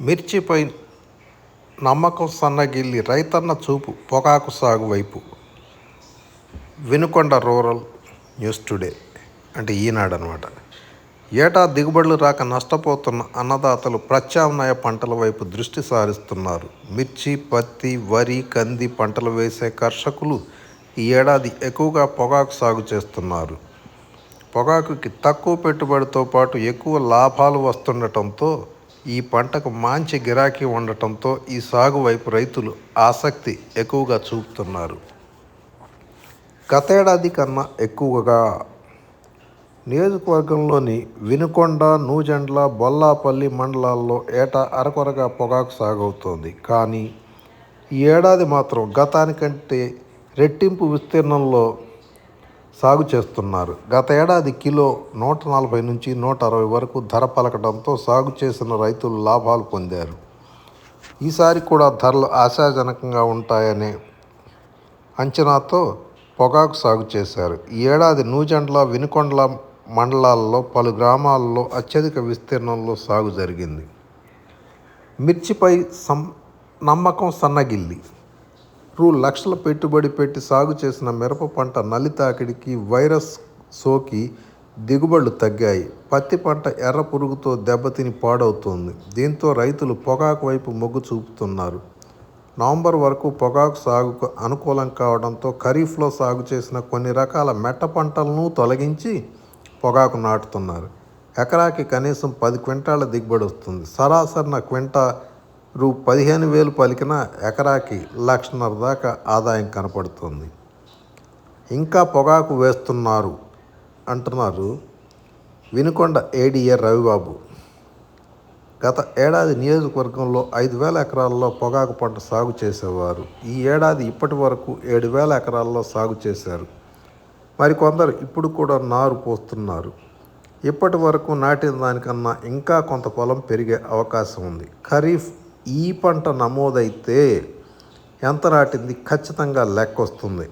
మిర్చిపై నమ్మకం సన్నగిల్లి రైతన్న చూపు పొగాకు సాగు వైపు. వినుకొండ రూరల్ న్యూస్ టుడే అంటే ఈనాడు అనమాట ఏటా దిగుబడులు రాక నష్టపోతున్న అన్నదాతలు ప్రత్యామ్నాయ పంటల వైపు దృష్టి సారిస్తున్నారు. మిర్చి పత్తి వరి కంది పంటలు వేసే కర్షకులు ఈ ఏడాది ఎక్కువగా పొగాకు సాగు చేస్తున్నారు. పొగాకుకి తక్కువ పెట్టుబడితో పాటు ఎక్కువ లాభాలు వస్తుండటంతో ఈ పంటకు మంచి గిరాకీ ఉండటంతో ఈ సాగు వైపు రైతులు ఆసక్తి ఎక్కువగా చూపుతున్నారు. గతేడాది కన్నా ఎక్కువగా నియోజకవర్గంలోని వినుకొండ నూజెండ్ల బొల్లాపల్లి మండలాల్లో ఏటా అరకొరగా పొగాకు సాగవుతోంది. కానీ ఈ ఏడాది మాత్రం గతానికంటే రెట్టింపు విస్తీర్ణంలో సాగు చేస్తున్నారు. గత ఏడాది కిలో నూట నలభై నుంచి నూట అరవై వరకు ధర పలకడంతో సాగు చేసిన రైతులు లాభాలు పొందారు. ఈసారి కూడా ధరలు ఆశాజనకంగా ఉంటాయనే అంచనాతో పొగాకు సాగు చేశారు. ఈ ఏడాది నూజెండ్ల వినుకొండల మండలాల్లో పలు గ్రామాల్లో అత్యధిక విస్తీర్ణంలో సాగు జరిగింది. మిర్చిపై సం నమ్మకం సన్నగిల్లి. రూ లక్షల పెట్టుబడి పెట్టి సాగు చేసిన మిరప పంట నల్లి తాకిడికి వైరస్ సోకి దిగుబడులు తగ్గాయి. పత్తి పంట ఎర్ర పురుగుతో దెబ్బతిని పాడవుతోంది. దీంతో రైతులు పొగాకు వైపు మొగ్గు చూపుతున్నారు. నవంబర్ వరకు పొగాకు సాగుకు అనుకూలం కావడంతో ఖరీఫ్లో సాగు చేసిన కొన్ని రకాల మెట్ట పంటలను తొలగించి పొగాకు నాటుతున్నారు. ఎకరాకి కనీసం పది క్వింటాల దిగుబడి వస్తుంది. సరాసరిన క్వింటా రూ పదిహేను వేలు పలికిన ఎకరాకి లక్షన్నర దాకా ఆదాయం కనపడుతుంది. ఇంకా పొగాకు వేస్తున్నారు అంటున్నారు వినుకొండ ఏడీఏ రవిబాబు. గత ఏడాది నియోజకవర్గంలో ఐదు వేల ఎకరాల్లో పొగాకు పంట సాగు చేసేవారు. ఈ ఏడాది ఇప్పటి వరకు ఏడు వేల ఎకరాల్లో సాగు చేశారు. మరికొందరు ఇప్పుడు కూడా నారు పోస్తున్నారు. ఇప్పటి వరకు నాటిన దానికన్నా ఇంకా కొంత పొలం పెరిగే అవకాశం ఉంది. ఖరీఫ్ ఈ పంట నమోదైతే ఎంత నాటింది? ఖచ్చితంగా లెక్క వస్తుంది.